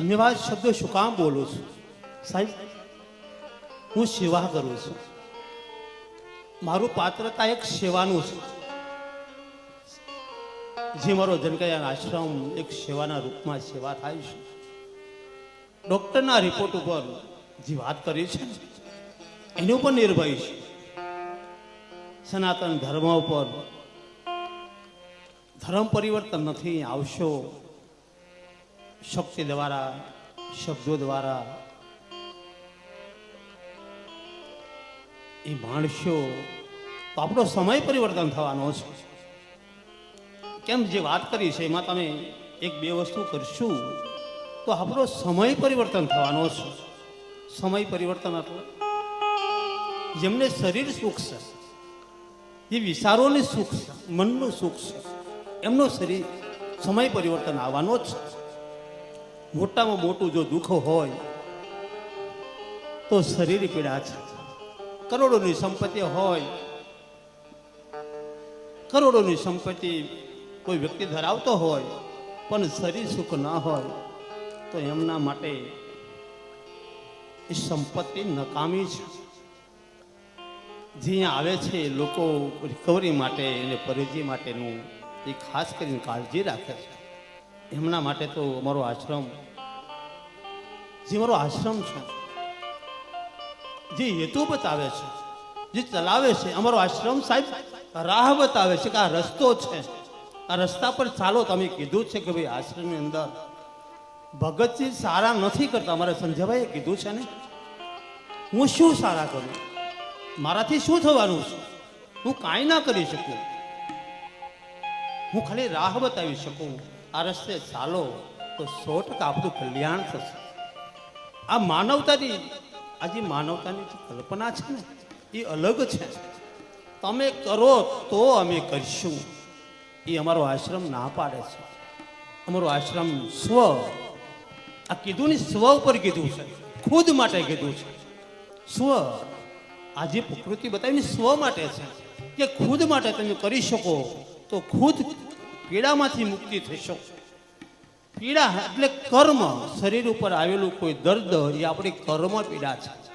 ધન્યવાદ શબ્દ શું કામ બોલું છું? સાહેબ, હું સેવા કરું છું. મારું પાત્રતા એક સેવાનું છે. જે મારો જનકયાન આશ્રમ એક સેવાના રૂપમાં સેવા થાય છે. ડૉક્ટરના રિપોર્ટ ઉપર જે વાત કરી છે એની ઉપર નિર્ભય છે. સનાતન ધર્મ ઉપર ધર્મ પરિવર્તન નથી, આવશો શક્તિ દ્વારા, શબ્દો દ્વારા એ માણસો તો આપણો સમય પરિવર્તન થવાનો છે. કેમ જે વાત કરી છે, એમાં તમે એક બે વસ્તુ કરશું, તો આપણો સમય પરિવર્તન થવાનો છે. સમય પરિવર્તન એટલે જેમને શરીર સુખ છે જે વિચારોને સુખ છે, મનનું સુખ છે, એમનો શરીર સમય પરિવર્તન આવવાનો જ છે. મોટામાં મોટું જો દુઃખ હોય, તો શરીર પીડા છે. કરોડોની સંપત્તિ હોય, કરોડોની સંપત્તિ કોઈ વ્યક્તિ ધરાવતો હોય, પણ શરીર સુખ ના હોય, તો એમના માટે એ સંપત્તિ નકામી છે. જે આવે છે લોકો રિકવરી માટે અને પરેજી માટેનું એ ખાસ કરીને કાળજી રાખે છે. એમના માટે તો અમારો આશ્રમ, જે મારો આશ્રમ છે, જે હેતુ બતાવે છે, જે ચલાવે છે, અમારો આશ્રમ સાહેબ રાહ બતાવે છે કે આ રસ્તો છે. આ રસ્તા પર ચાલો, તમે કીધું છે કે ભાઈ આશ્રમની અંદર ભગતજી સારા નથી કરતા. અમારે સંજયભાઈએ કીધું છે ને, હું શું સારા કરું? મારાથી શું થવાનું છે? હું કાંઈ ના કરી શકું. હું ખાલી રાહ બતાવી શકું. આ રસ્તે ચાલો તો સો ટકા આપણું કલ્યાણ થશે. આ માનવતાની આ જે માનવતાની જે કલ્પના છે ને, એ અલગ છે. તમે કરો તો અમે કરીશું. એ અમારો આશ્રમ ના પાડે છે. અમારો આશ્રમ સ્વ, આ કીધું ને સ્વ ઉપર કીધું છે. ખુદ માટે કીધું છે. સ્વ આ જે પ્રકૃતિ બતાવીને સ્વ માટે છે. કે ખુદ માટે તમે કરી શકો તો ખુદ પીડામાંથી મુક્તિ થશો. પીડા એટલે કર્મ. શરીર ઉપર આવેલું કોઈ દર્દ એ આપણી કર્મ પીડા છે.